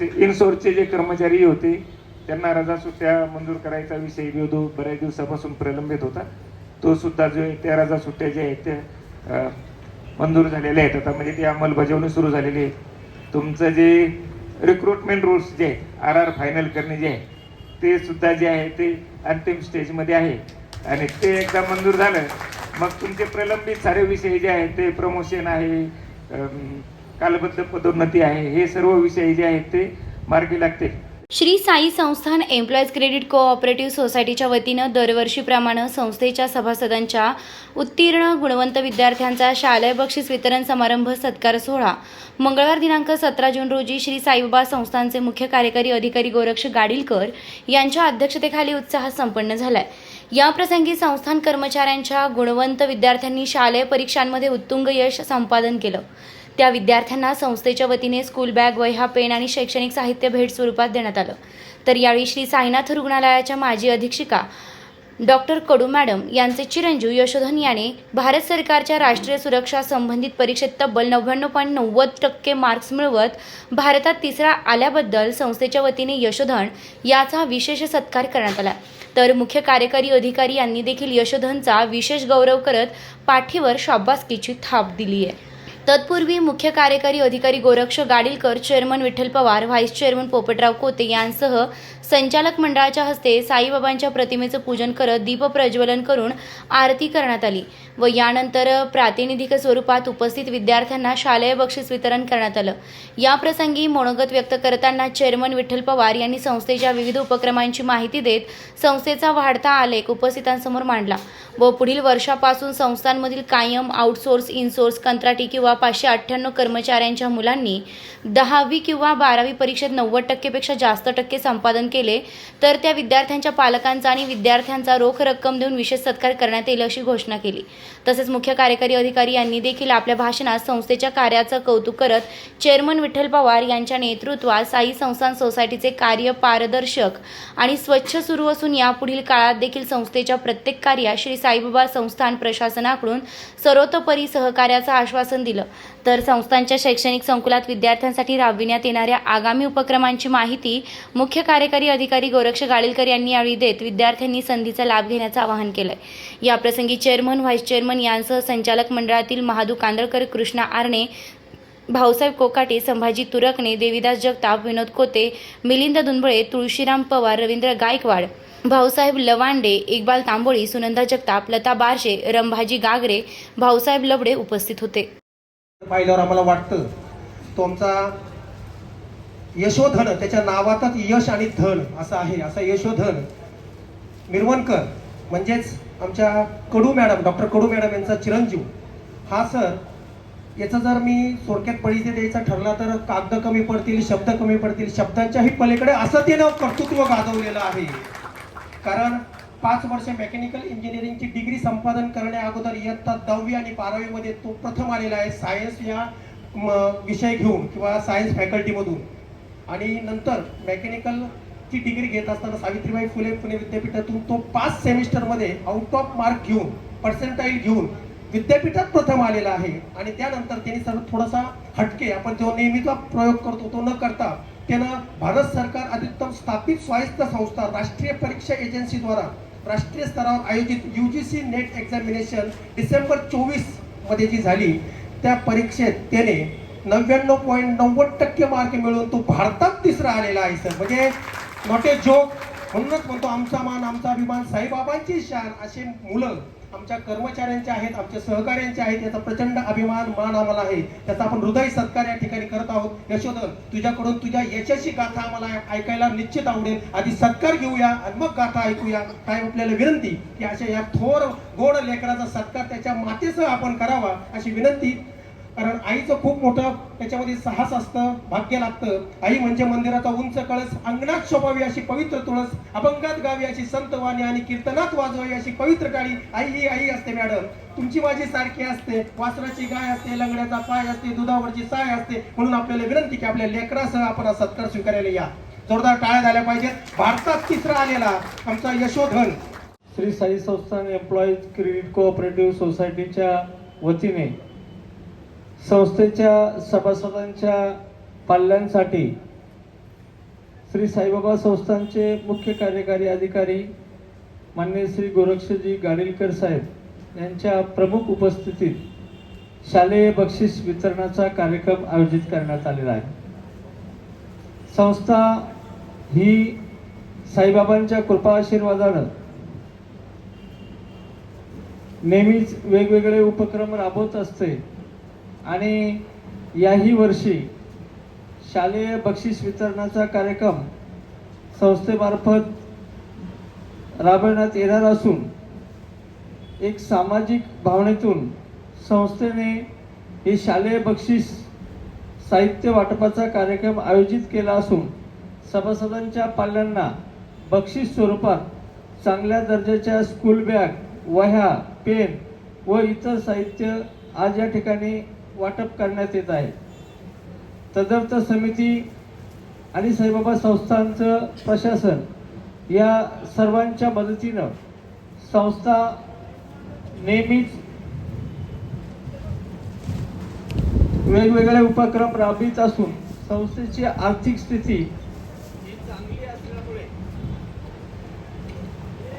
आउटसोर्सचे इनसोर्सचे जे कर्मचारी होते त्यांना रजा सुट्ट्या मंजूर करायचा विषय विरोध बऱ्याच दिवसापासून प्रलंबित होता. तो सुद्धा जो आहे त्या रजा सुट्ट्या ज्या आहेत त्या मंजूर झालेल्या आहेत. आता म्हणजे ती अंमलबजावणी सुरू झालेली आहे. तुमचं जे रिक्रुटमेंट रूल्स जे आहेत आर आर फायनल करणे जे आहे ते सुद्धा जे आहे ते अंतिम स्टेजमध्ये आहे. आणि ते एकदा मंजूर झालं मग तुमचे प्रलंबित सारे विषय जे आहेत ते प्रमोशन आहे कालबद्ध पदोन्नती आहे. हे सर्व विषय जे आहेत ते मार्गी लागते श्री साई संस्थान एम्प्लॉईज क्रेडिट कोऑपरेटिव्ह सोसायटीच्या वतीनं दरवर्षीप्रमाणे संस्थेच्या सभासदांच्या उत्तीर्ण गुणवंत विद्यार्थ्यांचा शालेय बक्षीस वितरण समारंभ सत्कार सोहळा. मंगळवार दिनांक सतरा जून रोजी श्री साईबाबा संस्थानचे मुख्य कार्यकारी अधिकारी गोरक्ष गाडीलकर यांच्या अध्यक्षतेखाली उत्साहात संपन्न झालाय. याप्रसंगी संस्थान कर्मचाऱ्यांच्या गुणवंत विद्यार्थ्यांनी शालेय परीक्षांमध्ये उत्तुंग यश संपादन केलं. त्या विद्यार्थ्यांना संस्थेच्या वतीने स्कूल बॅग वह्या पेन आणि शैक्षणिक साहित्य भेट स्वरूपात देण्यात आलं. तर यावेळी श्री साईनाथ रुग्णालयाच्या माजी अधीक्षिका डॉक्टर कडू मॅडम यांचे चिरंजीव यशोधन याने भारत सरकारच्या राष्ट्रीय सुरक्षा संबंधित परीक्षेत तब्बल नव्याण्णव पॉईंट नव्वद टक्के मार्क्स मिळवत भारतात तिसरा आल्याबद्दल संस्थेच्या वतीने यशोधन याचा विशेष सत्कार करण्यात आला. तर मुख्य कार्यकारी अधिकारी यांनी देखील यशोधनचा विशेष गौरव करत पाठीवर शाबासकीची थाप दिली आहे तत्पूर्वी मुख्य कार्यकारी अधिकारी Goraksh Gadilkar chairman Vitthal Pawar vice chairman Popatrao Kote यांसह संचालक मंडळाच्या हस्ते साईबाबांच्या प्रतिमेचं पूजन करत दीप प्रज्वलन करून आरती करण्यात आली व यानंतर प्रातिनिधिक स्वरूपात उपस्थित विद्यार्थ्यांना शालेय बक्षीस वितरण करण्यात आलं. या प्रसंगी मनोगत व्यक्त करताना चेअरमन विठ्ठल पवार यांनी संस्थेच्या विविध उपक्रमांची माहिती देत संस्थेचा वाढता आलेख उपस्थितांसमोर मांडला व पुढील वर्षापासून संस्थांमधील कायम आउटसोर्स इनसोर्स कंत्राटी किंवा पाचशे अठ्ठ्याण्णव कर्मचाऱ्यांच्या मुलांनी दहावी किंवा बारावी परीक्षेत नव्वद टक्केपेक्षा जास्त टक्के संपादन केले. तर त्या विद्यार्थ्यांच्या पालकांचा आणि विद्यार्थ्यांचा रोख रक्कम देऊन विशेष सत्कार करण्यात येईल अशी घोषणा केली. तसेच मुख्य कार्यकारी अधिकारी यांनी देखील आपल्या भाषणात संस्थेच्या कार्याचं कौतुक करत चेअरमन विठ्ठल पवार यांच्या नेतृत्वात साई संस्थान सोसायटीचे कार्य पारदर्शक आणि स्वच्छ सुरू असून यापुढील काळात देखील संस्थेच्या प्रत्येक कार्यात श्री साईबाबा संस्थान प्रशासनाकडून सर्वतोपरी सहकार्याचं आश्वासन दिलं. तर संस्थांच्या शैक्षणिक संकुलात विद्यार्थ्यांसाठी राबविण्यात येणाऱ्या आगामी उपक्रमांची माहिती मुख्य कार्यकारी अधिकारी गोरक्ष गाडीलकर यांनी यावेळी देत विद्यार्थ्यांनी संधीचा लाभ घेण्याचं आवाहन केलंय. या प्रसंगी चेअरमन व्हाईस चेअरमन यांसह संचालक मंडळातील महादू कांदळकर कृष्णा आरणे भाऊसाहेब कोकाटे संभाजी तुरकणे देविदास जगताप विनोद कोते मिलिंद दुंबळे तुळशीराम पवार रवींद्र गायकवाड भाऊसाहेब लवांडे इक्बाल तांबोळी सुनंदा जगताप लता बारशे रंभाजी गागरे भाऊसाहेब लबडे उपस्थित होते. पाहिल्यावर आम्हाला वाटतं तो आमचा यशोधन त्याच्या नावातच यश आणि धन असं आहे असा यशोधन. मिरवणकर म्हणजेच आमच्या Kadu madam doctor Kadu madam यांचा चिरंजीव. हा सर याचा जर मी सोडक्यात पळीचे द्यायचा ठरला तर कागद कमी पडतील शब्द कमी पडतील शब्दांच्याही पलीकडे असं त्यानं कर्तृत्व गाजवलेलं आहे. कारण पाच वर्ष मेकॅनिकल इंजिनिअरिंगची डिग्री संपादन करण्या अगोदर इयत्ता दहावी आणि बारावीमध्ये तो प्रथम आलेला आहे सायन्स या विषय घेऊन किंवा सायन्स फॅकल्टीमधून आणि नंतर मेकॅनिकलची डिग्री घेत असताना सावित्रीबाई फुले पुणे विद्यापीठातून तो पाच सेमिस्टरमध्ये आउट ऑफ मार्क घेऊन पर्सेंटाईल घेऊन विद्यापीठात प्रथम आलेला आहे. आणि त्यानंतर त्यांनी सर्व थोडासा हटके आपण जो नेहमीचा प्रयोग करतो तो न करता त्यानं भारत सरकार अधिकतम स्थापित स्वायत्त संस्था राष्ट्रीय परीक्षा एजन्सीद्वारा राष्ट्रीय स्तरावर आयोजित U G C NET examination December चोवीसमध्ये जी झाली त्या परीक्षेत त्याने नव्याण्णव पॉईंट नव्वद टक्के मार्क मिळवून तो भारतात तिसरा आलेला आहे सर म्हणजे नॉट ए जोक म्हणूनच म्हणतो आमचा मान आमचा अभिमान साईबाबांची शान असे मुलं आमच्या कर्मचाऱ्यांचे आहेत आमच्या सहकार्यांचे आहेत याचा प्रचंड अभिमान मान आम्हाला आहे. त्याचा आपण हृदय सत्कार या ठिकाणी करत आहोत. यशोधन तुझ्याकडून तुझ्या यशाची गाथा आम्हाला ऐकायला निश्चित आवडेल. आधी सत्कार घेऊया आणि मग गाथा ऐकूया. काय आपल्याला विनंती? की अशा या थोर गोड लेकराचा सत्कार त्याच्या मातेसह आपण करावा अशी विनंती कारण आईचं खूप मोठं त्याच्यामध्ये साहस असतं भाग्य लागतं. आई म्हणजे मंदिराचा उंच कळस अंगणात शोभावी अशी पवित्र तुळस अभंगात गावी अशी संत वाणी आणि कीर्तनात वाजवावी अशी पवित्र काळी आई ही आई असते मॅडम. तुमची माझी सारखी असते. वासराची गाय असते लंगड्याचा पाय असते दुधावरची साय असते. म्हणून आपल्याला विनंती की आपल्या लेकरासह आपण सत्कार स्वीकारायला या. जोरदार टाळ्या झाल्या पाहिजेत. भारतात तिसरा आलेला आमचा यशोधन. श्री साई संस्थान एम्प्लॉईज क्रेडिट कोऑपरेटिव्ह सोसायटीच्या वतीने संस्थेच्या सभासदांच्या पाल्यांसाठी श्री साईबाबा संस्थांचे मुख्य कार्यकारी अधिकारी माननीय श्री गोरक्षजी गाडीलकर साहेब यांच्या प्रमुख उपस्थितीत शालेय बक्षीस वितरणाचा कार्यक्रम आयोजित करण्यात आलेला आहे. संस्था ही साईबाबांच्या कृपा आशीर्वादानं नेहमीच वेगवेगळे उपक्रम राबवत असते. आणि याही वर्षी शालेय बक्षीस वितरणाचा कार्यक्रम संस्थेमार्फत राबवण्यात येणार असून एक सामाजिक भावनेतून संस्थेने हे शालेय बक्षीस साहित्य वाटपाचा कार्यक्रम आयोजित केला असून सभासदांच्या पाल्यांना बक्षीस स्वरूपात चांगल्या दर्जाच्या स्कूल बॅग वह्या पेन व इतर साहित्य आज या ठिकाणी वाटप करण्यात येत आहे. तदर्थ समिती आणि साईबाबा संस्थांचं प्रशासन या सर्वांच्या मदतीनं संस्था नेहमीच वेगवेगळे उपक्रम राबवित असून संस्थेची आर्थिक स्थिती ही चांगली असल्यामुळे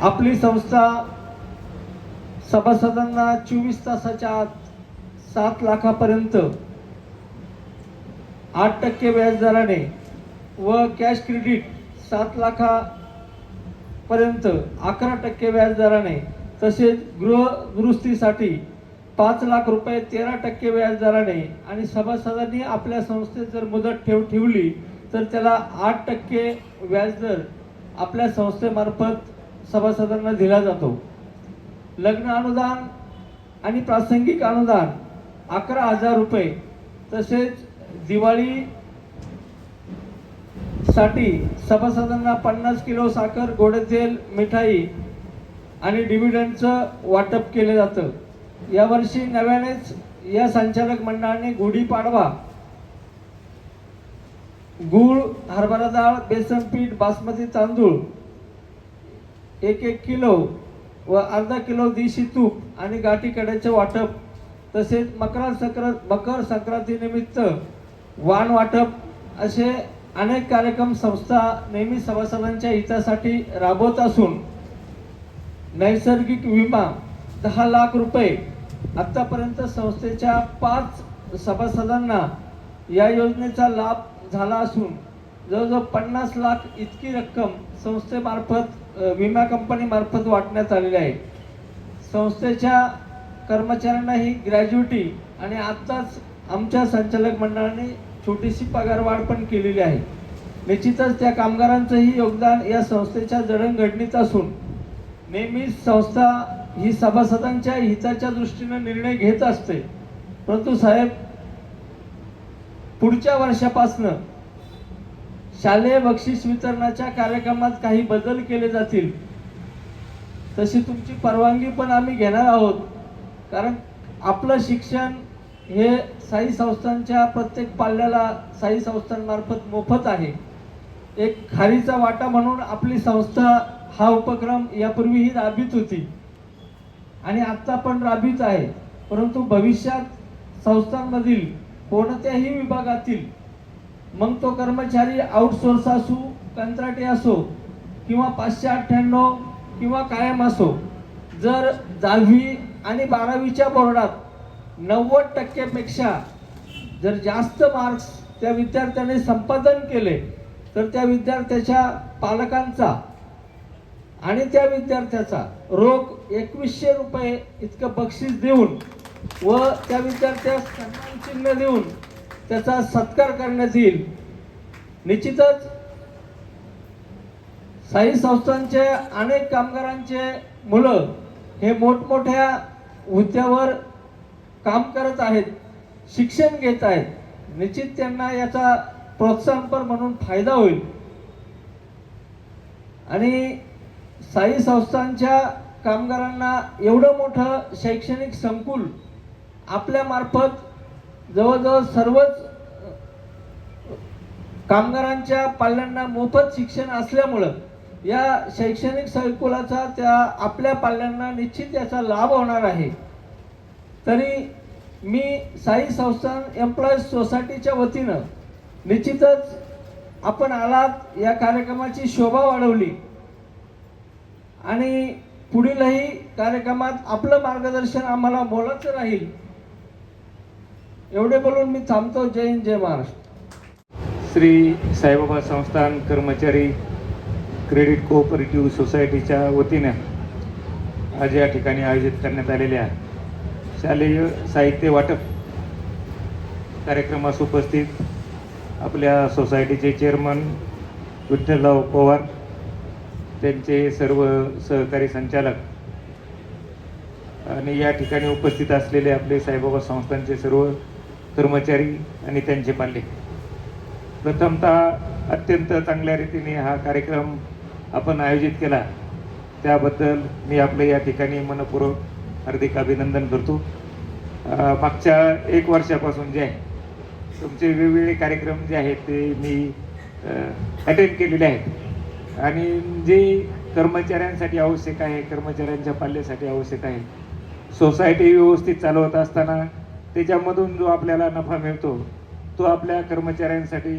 आपली संस्था सभासदांना चोवीस तासाच्या आत सात लाखापर्यंत. आठ टक्के व्याजदराने व कॅश क्रेडिट सात लाखापर्यंत अकरा टक्के व्याजदराने तसेच गृहदुरुस्तीसाठी पाच लाख रुपये तेरा टक्के व्याजदराने आणि सभासदांनी आपल्या संस्थेत जर मुदत ठेव ठेवली तर त्याला आठ टक्के व्याजदर आपल्या संस्थेमार्फत सभासदांना दिला जातो. लग्न अनुदान आणि प्रासंगिक अनुदान अकरा हजार रुपये तसेच दिवाळी साठी सभासदांना पन्नास किलो साखर गोडतेल मिठाई आणि डिव्हिडंडचं वाटप केलं जातं. यावर्षी नव्यानेच या संचालक मंडळाने गुढीपाडवा गूळ हरभरा डाळ बेसन पीठ बासमती तांदूळ एक एक किलो व अर्धा किलो देशी तूप आणि गाठी कड्याचे वाटप तसेच मकर संक्रांत मकर संक्रांतीनिमित्त वाण वाटप असे अनेक कार्यक्रम संस्था नेहमी सभासदांच्या हितासाठी राबवत असून नैसर्गिक विमा दहा लाख रुपये आत्तापर्यंत संस्थेच्या पाच सभासदांना या योजनेचा लाभ झाला असून जवळजवळ पन्नास लाख इतकी रक्कम संस्थेमार्फत विमा कंपनीमार्फत वाटण्यात आलेली आहे. संस्थेच्या कर्मचाऱ्यांना ही ग्रॅज्युटी आणि आत्ताच आमच्या संचालक मंडळाने छोटीशी पगारवाढ पण केलेली आहे. निश्चितच त्या कामगारांचंही योगदान या संस्थेच्या जडणघडणीत असून नेहमीच संस्था ही सभासदांच्या हिताच्या दृष्टीनं निर्णय घेत असते. परंतु साहेब पुढच्या वर्षापासनं शालेय बक्षीस वितरणाच्या कार्यक्रमात काही बदल केले जातील तशी तुमची परवानगी पण आम्ही घेणार आहोत. कारण आपलं शिक्षण हे साई संस्थांच्या प्रत्येक पाल्याला साई संस्थांमार्फत मोफत आहे. एक खारीचा वाटा म्हणून आपली संस्था हा उपक्रम यापूर्वीही राबवित होती. आणि आत्ता पण राबवित आहे. परंतु भविष्यात संस्थांमधील कोणत्याही विभागातील मग तो कर्मचारी आउटसोर्स असो कंत्राटी असो किंवा पाचशे अठ्ठ्याण्णव किंवा कायम असो जर दहावी आणि बारावीच्या बोर्डात नव्वद टक्क्यापेक्षा जर जास्त मार्क्स त्या विद्यार्थ्याने संपादन केले तर त्या विद्यार्थ्याच्या पालकांचा आणि त्या विद्यार्थ्याचा रोख एकवीसशे रुपये इतकं बक्षीस देऊन व त्या विद्यार्थ्यास सन्मान चिन्ह देऊन त्याचा सत्कार करण्यात येईल. निश्चितच साई संस्थांचे अनेक कामगारांचे मुलं हे मोठमोठ्या हुद्द्यावर काम करत आहेत शिक्षण घेत आहेत निश्चित त्यांना याचा प्रोत्साहनपर म्हणून फायदा होईल. आणि साई संस्थांच्या कामगारांना एवढं मोठं शैक्षणिक संकुल आपल्या मार्फत जवळजवळ सर्वच कामगारांच्या पाल्यांना मोफत शिक्षण असल्यामुळं या शैक्षणिक संकुलाचा त्या आपल्या पाल्यांना निश्चित याचा लाभ होणार आहे. तरी मी साई संस्थान एम्प्लॉईज सोसायटीच्या वतीनं निश्चितच आपण आलात या कार्यक्रमाची शोभा वाढवली. आणि पुढीलही कार्यक्रमात आपलं मार्गदर्शन आम्हाला बोलायचं राहील. एवढे बोलून मी थांबतो. जय हिंद जय महाराष्ट्र. श्री साईबाबा संस्थान कर्मचारी क्रेडिट कोऑपरेटिव्ह सोसायटीच्या वतीनं आज या ठिकाणी आयोजित करण्यात आलेल्या शालेय साहित्य वाटप कार्यक्रमास उपस्थित आपल्या सोसायटीचे चेअरमन विठ्ठलराव पवार त्यांचे सर्व सहकारी संचालक आणि या ठिकाणी उपस्थित असलेले आपले साईबाबा संस्थांचे सर्व कर्मचारी आणि त्यांचे पाल्ले प्रथमतः अत्यंत चांगल्या रीतीने हा कार्यक्रम आपण आयोजित केला. त्याबद्दल मी आपलं या ठिकाणी मनपूर्वक हार्दिक अभिनंदन करतो. मागच्या एक वर्षापासून जे आहे तुमचे वेगवेगळे कार्यक्रम जे आहेत ते मी अटेंड केलेले आहेत. आणि जे कर्मचाऱ्यांसाठी आवश्यक आहे कर्मचाऱ्यांच्या पाल्यासाठी आवश्यक आहे सोसायटी व्यवस्थित चालवत असताना त्याच्यामधून जो आपल्याला नफा मिळतो तो आपल्या कर्मचाऱ्यांसाठी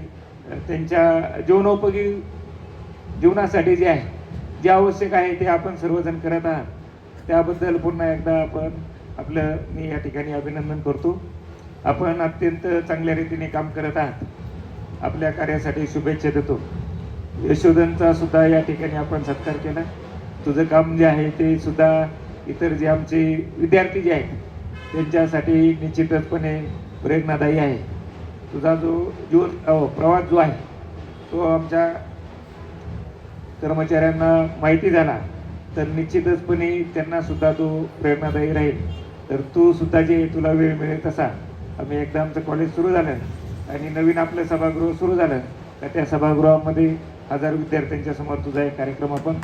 त्यांच्या जीवनोपयोगी जीवनासाठी जे आहे जे आवश्यक आहे ते आपण सर्वजण करत आहात. त्याबद्दल पुन्हा एकदा आपण आपलं मी या ठिकाणी अभिनंदन करतो. आपण अत्यंत चांगल्या रीतीने काम करत आहात. आपल्या कार्यासाठी शुभेच्छा देतो. यशोधनचा सुद्धा या ठिकाणी आपण सत्कार केला. तुझं काम जे आहे ते सुद्धा इतर जे आमचे विद्यार्थी जे आहेत त्यांच्यासाठी निश्चितचपणे प्रेरणादायी आहे. तुझा जो जीवन अहो, प्रवास जो आहे तो आमच्या कर्मचाऱ्यांना माहिती झाला तर निश्चितचपणे त्यांना सुद्धा तो प्रेरणादायी राहील. तर तू सुद्धा जे तुला वेळ मिळेल तसा आम्ही एकदा आमचं कॉलेज सुरू झालं आणि नवीन आपलं सभागृह सुरू झालं तर त्या सभागृहामध्ये हजार विद्यार्थ्यांच्या समोर तुझा एक कार्यक्रम आपण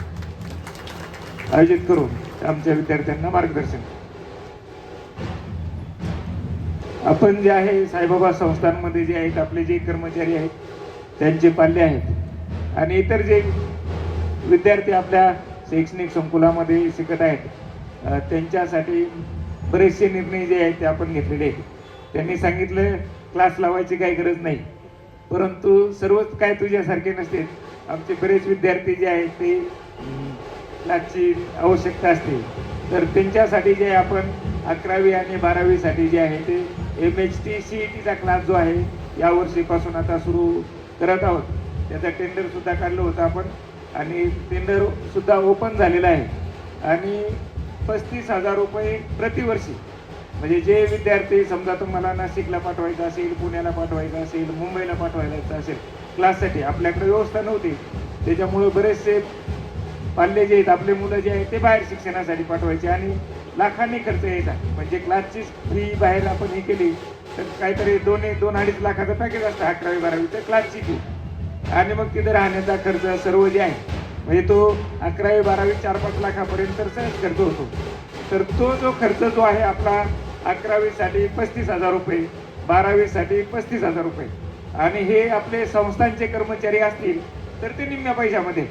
आयोजित करून आमच्या विद्यार्थ्यांना मार्गदर्शन. आपण जे आहे साईबाबा संस्थांमध्ये जे आहेत आपले जे कर्मचारी आहेत त्यांचे पाल्य आहेत. आणि इतर जे विद्यार्थी आपल्या शैक्षणिक संकुलामध्ये शिकत आहेत. त्यांच्यासाठी बरेचसे निर्णय जे आहेत ते आपण घेतलेले आहेत. त्यांनी सांगितलं क्लास लावायची काही गरज नाही. परंतु सर्वच काय तुझ्यासारखे नसते. आमचे बरेच विद्यार्थी जे आहेत ते क्लासची आवश्यकता असते. तर त्यांच्यासाठी जे आपण अकरावी आणि बारावीसाठी जे आहे ते M H T C E टीचा क्लास जो आहे यावर्षीपासून आता सुरू करत आहोत. त्याचा टेंडरसुद्धा काढलं होतं आपण. आणि टेंडरसुद्धा ओपन झालेलं आहे. आणि पस्तीस हजार रुपये प्रतिवर्षी. म्हणजे जे विद्यार्थी समजा तुम्हाला नाशिकला पाठवायचं असेल पुण्याला पाठवायचं असेल मुंबईला पाठवायचं असेल क्लाससाठी आपल्याकडे व्यवस्था नव्हती. त्याच्यामुळे बरेचसे पाल्य जे आहेत आपले मुलं जे आहेत ते बाहेर शिक्षणासाठी पाठवायचे आणि लाखांनी खर्च यायचा म्हणजे क्लासची फी बाहेर आपण हे केली तर काहीतरी दोन दोन अडीच लाखाचं पॅकेज असतं अकरावी बारावीचं क्लासची फी आणि मग तिथे राहण्याचा खर्च सर्व जे आहे म्हणजे तो अकरावी बारावी चार पाच लाखापर्यंत सहज खर्च होतो. तर तो जो खर्च जो आहे आपला अकरावीसाठी पस्तीस हजार रुपये बारावीसाठी पस्तीस हजार रुपये. आणि हे आपले संस्थांचे कर्मचारी असतील तर ते निम्म्या पैशामध्ये.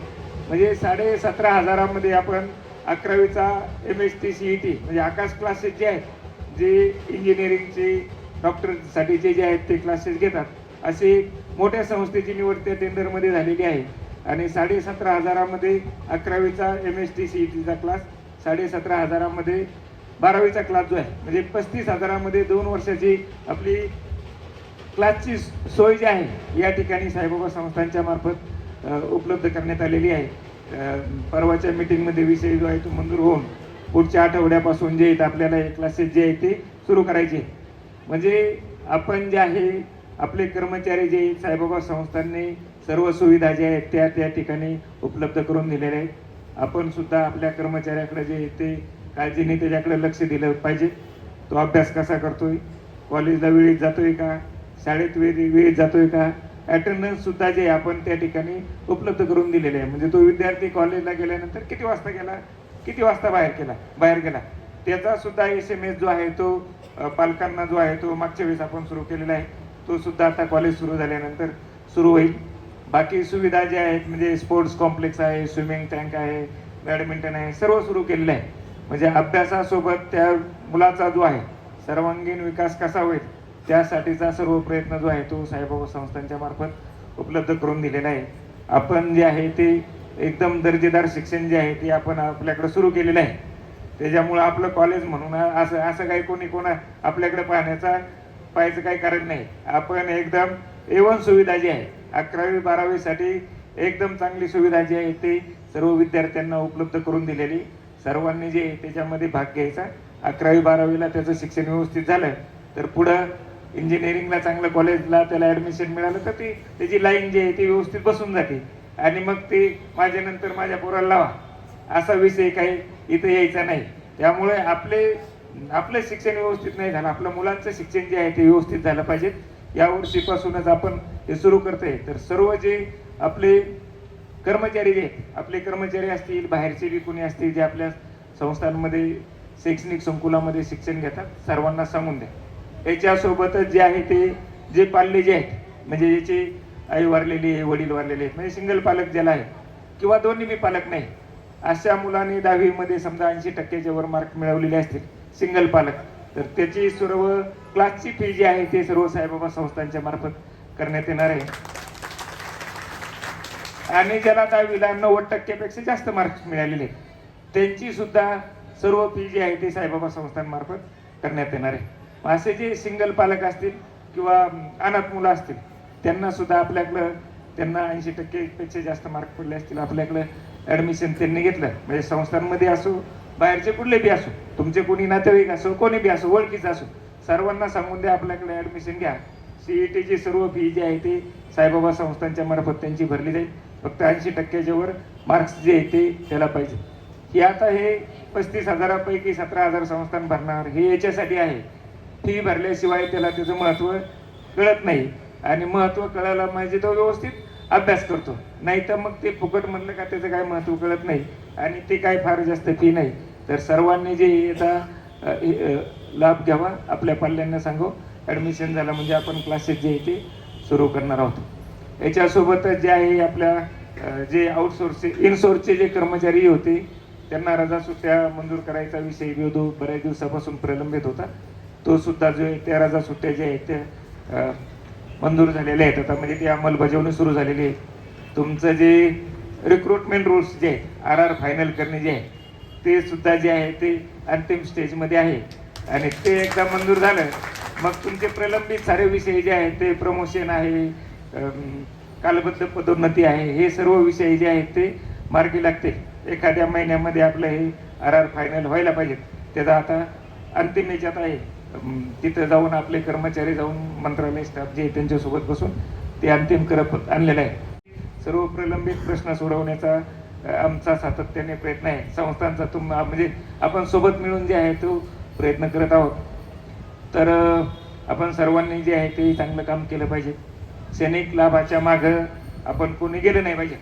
म्हणजे साडे सतरा हजारामध्ये आपण अकरावीचा M S T C E T म्हणजे आकाश क्लासेस जे आहेत जे इंजिनिअरिंगचे डॉक्टरसाठीचे जे आहेत ते क्लासेस घेतात. असे मोठ्या संस्थेची निवड त्या टेंडरमध्ये झालेली आहे. आणि साडेसतरा हजारामध्ये अकरावीचा M S T C E टीचा क्लास साडेसतरा हजारामध्ये बारावीचा क्लास जो आहे म्हणजे पस्तीस हजारामध्ये दोन वर्षाची आपली क्लासची सोय जी आहे या ठिकाणी साईबाबा संस्थांच्या मार्फत उपलब्ध करण्यात आलेली आहे. परवाच्या मीटिंगमध्ये विषय जो आहे तो मंजूर होऊन पुढच्या आठवड्यापासून जे आहेत आपल्याला हे क्लासेस जे आहे ते सुरू करायचे. म्हणजे आपण जे आहे आपले कर्मचारी जे आहेत, साईबाबा संस्थांनी सर्व सुविधा ज्या आहेत त्या त्या ठिकाणी उपलब्ध करून दिलेल्या आहेत. आपण सुद्धा आपल्या कर्मचाऱ्याकडे जे आहे ते काळजीने त्याच्याकडे लक्ष दिलं पाहिजे. तो अभ्यास कसा करतोय? कॉलेजला वेळेत जातोय का? शाळेत वेळी वेळेत जातोय का? अटेंडन्स सुद्धा जे आहे आपण त्या ठिकाणी उपलब्ध करून दिलेले आहे. म्हणजे तो विद्यार्थी कॉलेजला गेल्यानंतर किती वाजता गेला? किती वाजता बाहेर केला? बाहेर गेला. त्याचा सुद्धा एस एम एस जो आहे तो पालकांना जो आहे तो मागच्या वेळेस आपण सुरू केलेला आहे. तो सुद्धा आता कॉलेज सुरू झाल्यानंतर सुरू होईल. बाकी सुविधा ज्या आहेत म्हणजे स्पोर्ट्स कॉम्प्लेक्स आहे स्विमिंग टँक आहे बॅडमिंटन आहे सर्व सुरू केलेलं आहे. म्हणजे अभ्यासासोबत त्या मुलाचा जो आहे सर्वांगीण विकास कसा होईल त्यासाठीचा सर्व प्रयत्न जो आहे तो साईबाबा संस्थांच्या मार्फत उपलब्ध करून दिलेला आहे. आपण जे आहे ते एकदम दर्जेदार शिक्षण जे आहे ते आपण आपल्याकडे सुरू केलेलं आहे. त्याच्यामुळं आपलं कॉलेज म्हणून असं असं काही कोणी कोणा आपल्याकडे पाहण्याचा पाहायचं काही कारण नाही. आपण एकदम एवन सुविधा जी आहे अकरावी बारावीसाठी एकदम चांगली सुविधा जी आहे ती सर्व विद्यार्थ्यांना उपलब्ध करून दिलेली. सर्वांनी जे त्याच्यामध्ये भाग घ्यायचा अकरावी बारावीला त्याचं शिक्षण व्यवस्थित झालं तर पुढं इंजिनिअरिंगला चांगलं कॉलेजला त्याला ॲडमिशन मिळालं तर ती त्याची लाईन जी आहे ती व्यवस्थित बसून जाते. आणि मग ते माझ्यानंतर माझ्या पोराला लावा. असा विषय काही इथं यायचा नाही. त्यामुळे आपले आपलं शिक्षण व्यवस्थित नाही झालं आपलं मुलांचं शिक्षण जे आहे ते व्यवस्थित झालं पाहिजे. या वर्षीपासूनच आपण हे सुरू करतोय. तर सर्व जे आपले कर्मचारी जे आपले कर्मचारी असतील बाहेरचे बी कोणी असतील जे आपल्या संस्थांमध्ये शैक्षणिक संकुलामध्ये शिक्षण घेतात सर्वांना सांगून द्या. याच्यासोबतच जे आहे ते जे पाल्ले जे आहेत म्हणजे याचे आई वारलेली आहे वडील वारलेले आहेत म्हणजे सिंगल पालक ज्याला आहे किंवा दोन्ही बी पालक नाही अशा मुलांनी दहावीमध्ये समजा ऐंशी टक्क्याच्या वर मार्क मिळवलेले असतील सिंगल पालक. तर त्याची सर्व क्लासची फी जी आहे ते सर्व साईबाबा संस्थांच्या मार्फत करण्यात येणार आहे. आणि ज्याला दहावीला नव्वद टक्क्यापेक्षा जास्त मार्क्स मिळालेले त्यांची सुद्धा सर्व फी जी आहे ते साईबाबा संस्थांमार्फत करण्यात येणार आहे. असे जे सिंगल पालक असतील किंवा अनाथ मुलं असतील त्यांना सुद्धा आपल्याकडं त्यांना ऐंशी टक्केपेक्षा जास्त मार्क पडले असतील आपल्याकडं ॲडमिशन त्यांनी घेतलं. म्हणजे संस्थांमध्ये असो बाहेरचे कुठले बी असो तुमचे कोणी नातेवाईक असो कोणी बी असो ओळखीचं असो सर्वांना सांगून द्या आपल्याकडे ॲडमिशन घ्या. सीईटीची सर्व फी जी आहे ते साईबाबा संस्थांच्या मार्फत त्यांची भरली जाईल. फक्त ऐंशी टक्क्याच्यावर मार्क्स जे आहे ते त्याला पाहिजे. ही आता हे पस्तीस हजारापैकी सतरा हजार संस्थान भरणार हे याच्यासाठी आहे. फी भरल्याशिवाय त्याला त्याचं महत्त्व कळत नाही. आणि महत्त्व कळायला म्हणजे तो व्यवस्थित अभ्यास करतो. नाही तर मग ते फुकट म्हणलं का त्याचं काय महत्त्व कळत नाही. आणि ते काय फार जास्त फी नाही. तर सर्वांनी जे याचा लाभ घ्यावा आपल्या पाल्यांना सांगू. ॲडमिशन झालं म्हणजे आपण क्लासेस जे आहे ते सुरू करणार आहोत. याच्यासोबतच जे आहे आपल्या जे आउटसोर्सचे इनसोर्सचे जे कर्मचारी होते त्यांना रजा सुट्ट्या मंजूर करायचा विषय विरोध बऱ्याच दिवसापासून प्रलंबित होता. तो सुद्धा जो आहे त्या रजा सुट्ट्या ज्या आहेत त्या मंजूर झालेले आहेत. आता म्हणजे ती अंमलबजावणी सुरू झालेली आहे. तुमचं जे रिक्रुटमेंट रूल्स जे आहेत आर आर फायनल करणे जे आहे ते सुद्धा जे आहे ते अंतिम स्टेजमध्ये आहे. आणि ते एकदा मंजूर झालं मग तुमचे प्रलंबित सारे विषय जे आहेत ते प्रमोशन आहे कालबद्ध पदोन्नती आहे हे सर्व विषय जे आहेत ते मार्गी लागतील. एखाद्या महिन्यामध्ये आपलं हे आर आर फायनल व्हायला पाहिजेत. त्याचा आता अंतिम याच्यात आहे. तिथं जाऊन आपले कर्मचारी जाऊन मंत्रालय स्टाफ जे त्यांच्यासोबत बसून ते अंतिम करत आणलेलं आहे. सर्व प्रलंबित प्रश्न सोडवण्याचा आमचा सातत्याने प्रयत्न आहे. संस्थांचा तुम म्हणजे आपण सोबत मिळून जे आहे तो प्रयत्न करत आहोत. तर आपण सर्वांनी जे आहे ते चांगलं काम केलं पाहिजे. सैनिक लाभाच्या मागं आपण कोणी गेलं नाही पाहिजे.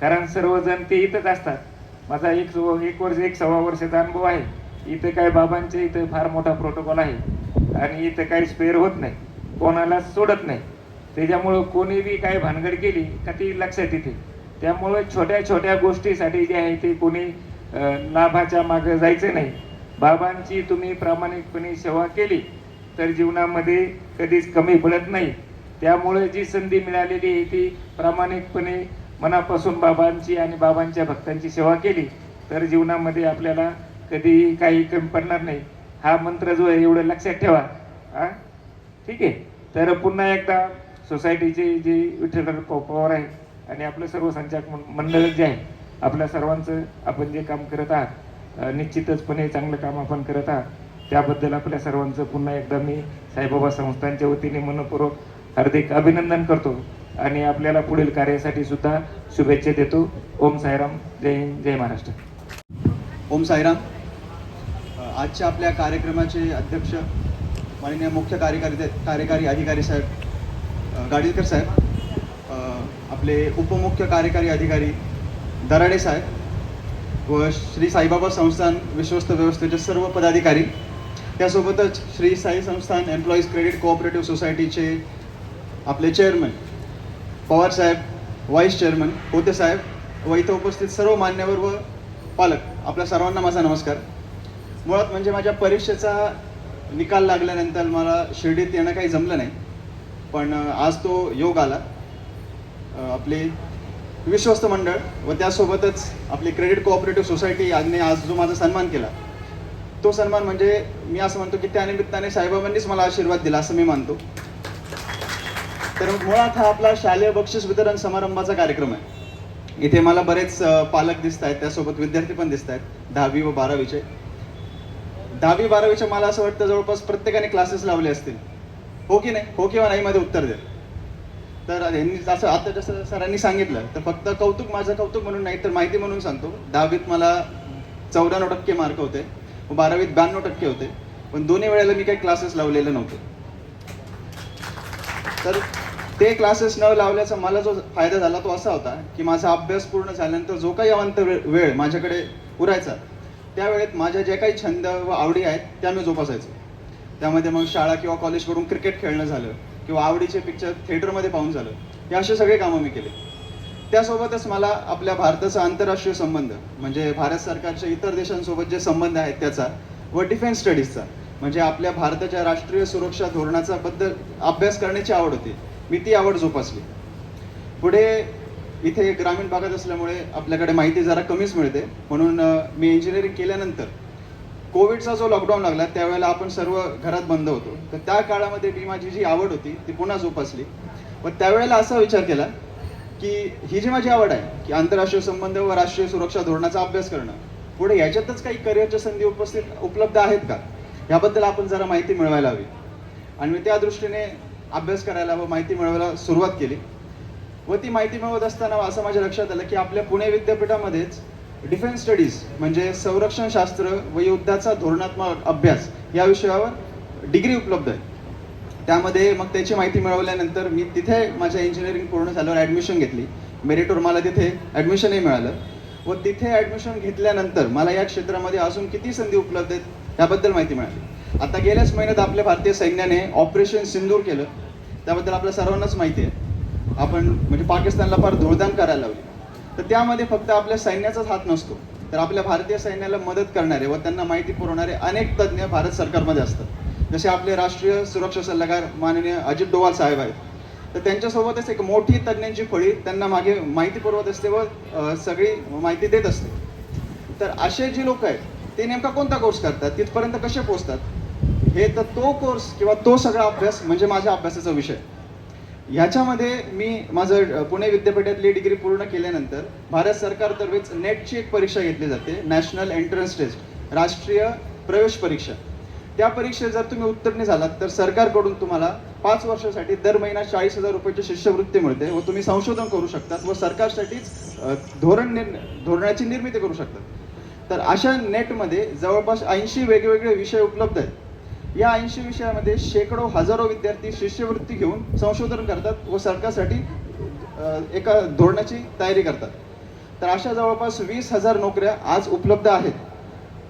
कारण सर्वजण ते इथंच असतात. माझा एक एक वर्ष एक सव्वा वर्षाचा अनुभव आहे. इथं काय बाबांचे इथं फार मोठा प्रोटोकॉल आहे. आणि इथं काही स्पेअर होत नाही. कोणाला सोडत नाही. त्याच्यामुळं कोणी बी काय भानगड केली का ती लक्षात येते. त्यामुळं छोट्या छोट्या गोष्टीसाठी जे आहे ते कोणी लाभाच्या मागं जायचं नाही. बाबांची तुम्ही प्रामाणिकपणे सेवा केली तर जीवनामध्ये कधीच कमी पडत नाही. त्यामुळे जी संधी मिळालेली आहे ती प्रामाणिकपणे मनापासून बाबांची आणि बाबांच्या भक्तांची सेवा केली तर जीवनामध्ये आपल्याला कधी काही कमी पडणार नाही. हा मंत्र जो आहे एवढं लक्षात ठेवा. हा? ठीक आहे. तर पुन्हा एकदा सोसायटीचे जे विठ्ठल पवार आहे आणि आपलं सर्व संचालक मंडळ जे आहे आपल्या सर्वांचं आपण जे काम करत आहात निश्चितचपणे चांगलं काम आपण करत आहात त्याबद्दल आपल्या सर्वांचं पुन्हा एकदा मी साईबाबा संस्थांच्या वतीने मनपूर्वक हार्दिक अभिनंदन करतो आणि आपल्याला पुढील कार्यासाठी सुद्धा शुभेच्छा देतो. ओम साईराम. जय हिंद. जय महाराष्ट्र. ओम साईराम. आजच्या आपल्या कार्यक्रमाचे अध्यक्ष माननीय मुख्य कार्यकारी कार्यकारी अधिकारी साहेब गाडीलकर साहेब आपले उपमुख्य कार्यकारी अधिकारी दराडे साहेब व श्री साईबाबा संस्थान विश्वस्त व्यवस्थेचे सर्व पदाधिकारी. त्यासोबतच श्री साई संस्थान एम्प्लॉईज क्रेडिट कोऑपरेटिव्ह सोसायटीचे आपले चेअरमन पवार साहेब व्हाईस चेअरमन होते साहेब व इथं उपस्थित सर्व मान्यवर व पालक आपल्या सर्वांना माझा नमस्कार. मुळात म्हणजे माझ्या परीक्षेचा निकाल लागल्यानंतर मला शिर्डीत येणं काही जमलं नाही. पण आज तो योग आला. आपले विश्वस्त मंडळ व त्यासोबतच आपली क्रेडिट कोऑपरेटिव्ह सोसायटी यांनी आज जो माझा सन्मान केला तो सन्मान म्हणजे मी असं म्हणतो की त्या निमित्ताने साईबाबांनीच मला आशीर्वाद दिला असं मी मानतो. तर मुळात हा आपला शालेय बक्षीस वितरण समारंभाचा कार्यक्रम आहे. इथे मला बरेच पालक दिसत आहेत त्यासोबत विद्यार्थी पण दिसत आहेत दहावी व बारावीचे. दहावी बारावीच्या मला असं वाटतं जवळपास प्रत्येकाने क्लासेस लावले असतील. हो की नाही? हो किंवा नाही मध्ये उत्तर द्या. तर यांनी असं आता जसं सरांनी सांगितलं तर फक्त कौतुक माझं कौतुक म्हणून नाही तर माहिती म्हणून सांगतो. दहावीत मला चौऱ्याण्णव टक्के मार्क होते. बारावीत ब्याण्णव टक्के होते. पण दोन्ही वेळेला मी काही क्लासेस लावलेले नव्हते. तर ते क्लासेस न लावल्याचा मला जो फायदा झाला तो असा होता की माझा अभ्यास पूर्ण झाल्यानंतर जो काही अवांत वेळ माझ्याकडे उरायचा त्यावेळेत माझ्या ज्या काही छंद व आवडी आहेत त्या मी जोपासायचो. त्यामध्ये मग शाळा किंवा कॉलेजकडून क्रिकेट खेळणं झालं किंवा आवडीचे पिक्चर थिएटरमध्ये पाहून झालं हे असे सगळे कामं मी केले. त्यासोबतच मला आपल्या भारताचा आंतरराष्ट्रीय संबंध म्हणजे भारत सरकारच्या इतर देशांसोबत जे संबंध आहेत त्याचा व डिफेन्स स्टडीजचा म्हणजे आपल्या भारताच्या राष्ट्रीय सुरक्षा धोरणाचा बद्दल अभ्यास करण्याची आवड होती. मी ती आवड जोपासली. पुढे इथे ग्रामीण भागात असल्यामुळे आपल्याकडे माहिती जरा कमीच मिळते. म्हणून मी इंजिनिअरिंग केल्यानंतर कोविडचा जो लॉकडाऊन लागला त्यावेळेला आपण सर्व घरात बंद होतो. तर त्या काळामध्ये मी माझी जी आवड होती ती पुन्हा जोपासली. व त्यावेळेला असा विचार केला की ही जी माझी आवड आहे की आंतरराष्ट्रीय संबंध व राष्ट्रीय सुरक्षा धोरणाचा अभ्यास करणं पुढे याच्यातच काही करिअरच्या संधी उपस्थित उपलब्ध आहेत का? याबद्दल आपण जरा माहिती मिळवायला हवी. आणि मी त्या दृष्टीने अभ्यास करायला व माहिती मिळवायला सुरुवात केली. व ती माहिती मिळवत असताना असं माझ्या लक्षात आलं की आपल्या पुणे विद्यापीठामध्येच डिफेन्स स्टडीज म्हणजे संरक्षण शास्त्र व युद्धाचा धोरणात्मक अभ्यास या विषयावर डिग्री उपलब्ध आहे. त्यामध्ये मग त्याची माहिती मिळवल्यानंतर मी तिथे माझ्या इंजिनिअरिंग पूर्ण झाल्यावर ॲडमिशन घेतली. मेरिटवर मला तिथे ॲडमिशनही मिळालं. व तिथे ॲडमिशन घेतल्यानंतर मला या क्षेत्रामध्ये अजून किती संधी उपलब्ध आहेत याबद्दल माहिती मिळाली. आता गेल्याच महिन्यात आपल्या भारतीय सैन्याने ऑपरेशन सिंदूर केलं. त्याबद्दल आपल्या सर्वांनाच माहिती आहे. आपण म्हणजे पाकिस्तानला फार धुळदान करायला लावली. तर त्यामध्ये फक्त आपल्या सैन्याचाच हात नसतो. तर आपल्या भारतीय सैन्याला मदत करणारे व त्यांना माहिती पुरवणारे अनेक तज्ज्ञ भारत सरकारमध्ये असतात. जसे आपले राष्ट्रीय सुरक्षा सल्लागार माननीय अजित डोवाल साहेब आहेत. तर त्यांच्यासोबतच एक मोठी तज्ज्ञांची फळी त्यांना मागे माहिती पुरवत असते व सगळी माहिती देत असते. तर असे जे लोक आहेत ते नेमका कोणता कोर्स करतात? तिथपर्यंत कसे पोहोचतात? हे तर तो कोर्स किंवा तो सगळा अभ्यास म्हणजे माझ्या अभ्यासाचा विषय. ह्याच्यामध्ये मी माझं पुणे विद्यापीठातली डिग्री पूर्ण केल्यानंतर भारत सरकारतर्फेच नेटची एक परीक्षा घेतली जाते नॅशनल एंट्रन्स टेस्ट राष्ट्रीय प्रवेश परीक्षा. त्या परीक्षेत जर तुम्ही उत्तीर्ण झालात तर सरकारकडून तुम्हाला पाच वर्षासाठी दर महिना चाळीस हजार रुपयाची शिष्यवृत्ती मिळते व तुम्ही संशोधन करू शकतात व सरकारसाठीच धोरण निर् धोरणाची निर्मिती करू शकतात. तर अशा नेटमध्ये जवळपास ऐंशी वेगवेगळे विषय उपलब्ध आहेत. या ऐंशी विषयामध्ये शेकडो हजारो विद्यार्थी शिष्यवृत्ती घेऊन संशोधन करतात व सरकारसाठी एका धोरणाची तयारी करतात. तर अशा जवळपास वीस हजार नोकऱ्या आज उपलब्ध आहेत.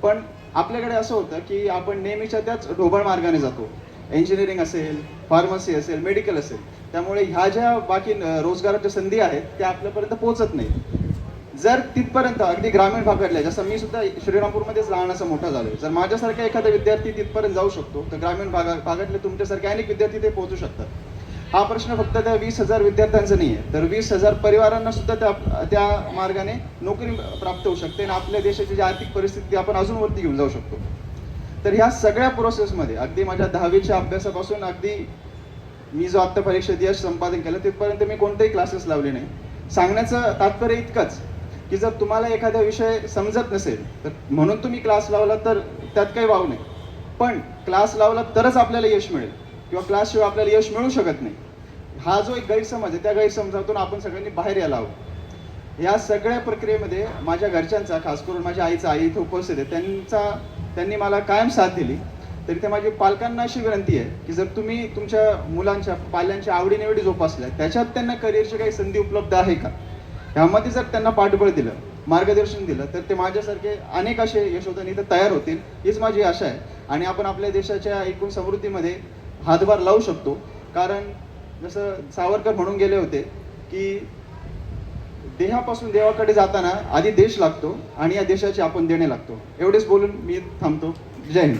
पण आपल्याकडे असं होतं की आपण नेहमीच्या त्याच ढोबळ मार्गाने जातो. इंजिनिअरिंग असेल फार्मसी असेल मेडिकल असेल. त्यामुळे ह्या ज्या बाकी रोजगाराच्या संधी आहेत त्या आपल्यापर्यंत पोहोचत नाही जर तिथपर्यंत अगदी ग्रामीण भागातल्या जसं मी सुद्धा श्रीरामपूरमध्येच लहान असा मोठा झालोय जर माझ्यासारखा एखादा विद्यार्थी तिथपर्यंत जाऊ शकतो तर ग्रामीण भागा भागातले तुमच्यासारखे अनेक विद्यार्थी ते पोहोचू शकतात. हा प्रश्न फक्त त्या वीस हजार विद्यार्थ्यांचा नाही आहे. तर वीस हजार परिवारांना सुद्धा त्या त्या मार्गाने नोकरी प्राप्त होऊ शकते आणि आपल्या देशाची जी आर्थिक परिस्थिती आपण अजून वरती घेऊन जाऊ शकतो. तर ह्या सगळ्या प्रोसेसमध्ये अगदी माझ्या दहावीच्या अभ्यासापासून अगदी मी जो आत्ता परीक्षेत यश संपादन केलं तिथपर्यंत मी कोणतेही क्लासेस लावले नाही. सांगण्याचं तात्पर्य इतकंच की जर तुम्हाला एखादा विषय समजत नसेल तर म्हणून तुम्ही क्लास लावला तर त्यात काही वाव नाही. पण क्लास लावला तरच आपल्याला यश मिळेल. किंवा क्लासशिवाय आपल्याला यश मिळू शकत नाही. हा जो एक गैरसमज आहे त्या गैरसमजातून आपण सगळ्यांनी बाहेर यायला हवं. या सगळ्या प्रक्रियेमध्ये माझ्या घरच्यांचा खास करून माझ्या आईचा आई इथे उपस्थित आहे त्यांचा त्यांनी मला कायम साथ दिली. तरी ते माझी पालकांना अशी विनंती आहे की जर तुम्ही तुमच्या मुलांच्या पाल्यांच्या आवडीनिवडी जोपासल्या त्याच्यात त्यांना करिअरची काही संधी उपलब्ध आहे का? ह्यामध्ये जर त्यांना पाठबळ दिलं मार्गदर्शन दिलं तर ते माझ्यासारखे अनेक असे यशोधन इथं तयार होतील हीच माझी आशा आहे. आणि आपण आपल्या देशाच्या एकूण समृद्धीमध्ये हातभार लावू शकतो. कारण जसं सावरकर म्हणून गेले होते की देहापासून देवाकडे जाताना आधी देश लागतो आणि या देशाचे आपण देणे लागतो. एवढेच बोलून मी थांबतो. जय हिंद.